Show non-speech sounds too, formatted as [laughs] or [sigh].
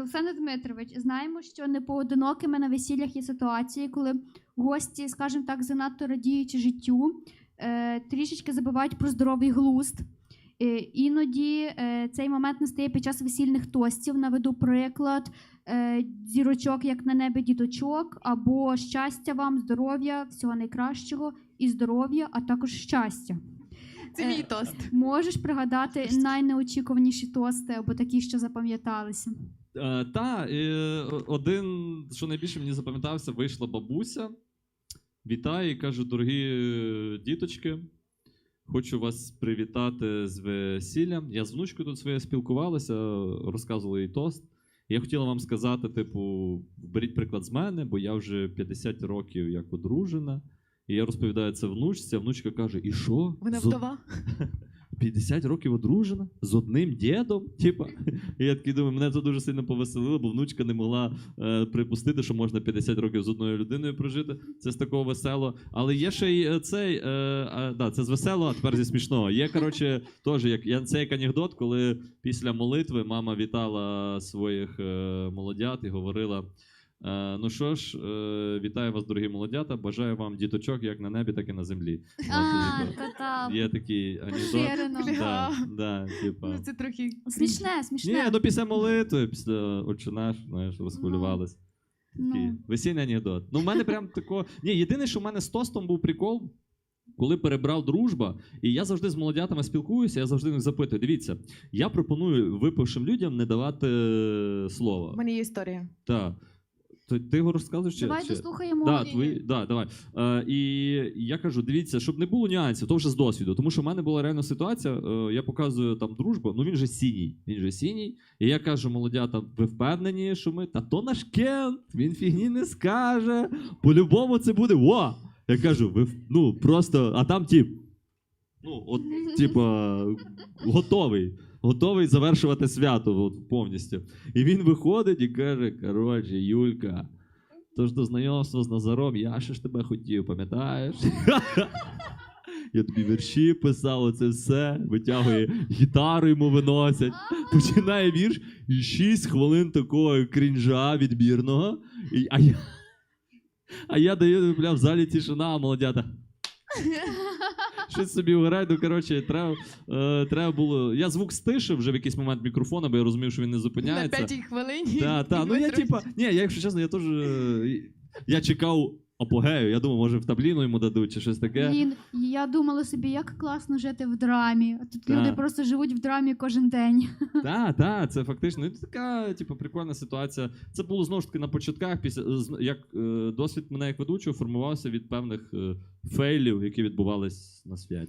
Олександр Дмитрович, знаємо, що не поодинокими на весіллях є ситуації, коли гості, скажімо так, занадто радіючи життю, е, трішечки забувають про здоровий глузд. Е, іноді е, цей момент настає під час весільних тостів. Наведу приклад зірочок, як на небі діточок, або щастя вам, здоров'я, всього найкращого і здоров'я, а також щастя. Це Е, мій тост. Можеш пригадати найнеочікуваніші тости або такі, що запам'яталися? Е, та, е, один, що найбільше мені запам'ятався, вийшла бабуся. Вітає і каже: дорогі е, діточки, хочу вас привітати з весіллям. Я з внучкою тут своєю спілкувалася, розказувала їй тост. Я хотіла вам сказати: типу, беріть приклад з мене, бо я вже 50 років як одружена. І я розповідаю це внучці, а внучка каже: І що? Вона З од- вдова. [laughs] 50 років одружена з одним дідом. Типа, і я такий думаю, мене це дуже сильно повеселило, бо внучка не могла е, припустити, що можна 50 років з одною людиною прожити. Це з такого весело. Але є ще й е, цей. Е, а, да, це з веселого, а тепер зі смішного. Є, коротше, теж як я це як анекдот, коли після молитви мама вітала своїх е, молодят і говорила. Е, ну що ж, е, вітаю вас, дорогі молодята. Бажаю вам діточок як на небі, так і на землі. А, типу, та-та, Є такий анекдот. Да, да, типа. Ну це трохи Смішне, Ні, смішне. ну після молитви, після «Отче наш, знаєш, розхвилювались. Такий Ну, весільний анекдот. Ну, в мене прям такого. Ні, єдине, що в мене з тостом був прикол. Коли перебрав дружба, і я завжди з молодятами спілкуюся, я завжди них запитую. Дивіться, я пропоную випившим людям не давати е, У мене є історія. Так. То ти його розказуєш? Чи, Давай чи... дослухаємо. Да, твої, да, давай. Е, і я кажу: дивіться, щоб не було нюансів, то вже з досвіду. Тому що в мене була реальна ситуація. Е, я показую там дружбу, ну він же синій. Він же синій. І я кажу, молодята, ви впевнені, що ми. Та то наш кент, він фігні не скаже. По-любому це буде. Во! Я кажу, ви ну просто, а там тип. Ну, от, типа, готовий. Готовий завершувати свято от, повністю. І він виходить і каже: коротше, Юлька. Тож до знайомства з Назаром, я ще ж тебе хотів, пам'ятаєш? [laughs] Я тобі вірші писав, оце все, витягує гітару йому виносять. Починає вірш, і 6 хвилин такого крінжа відбірного. І, а, я, а я даю, бля, в залі тишина, молодята. [laughs] Щось собі вгорай, ну коротше, треба, е, треба було. Я звук стишив вже в якийсь момент мікрофона, бо я розумів, що він не На зупиняється. п'ятій хвилині. Так, та, Ну я типа. Ні, я, якщо чесно, я теж. е, Я чекав апогею. Я думав, може в табліну йому дадуть чи щось таке. Блін, я думала собі, як класно жити в драмі. А Тут Так. люди просто живуть в драмі кожен день. [laughs] Так, так, це фактично. Ну, така, типу, прикольна ситуація. Це було знову ж таки на початках, після з- як е, досвід мене як ведучого формувався від певних е, фейлів, які відбувались на святі.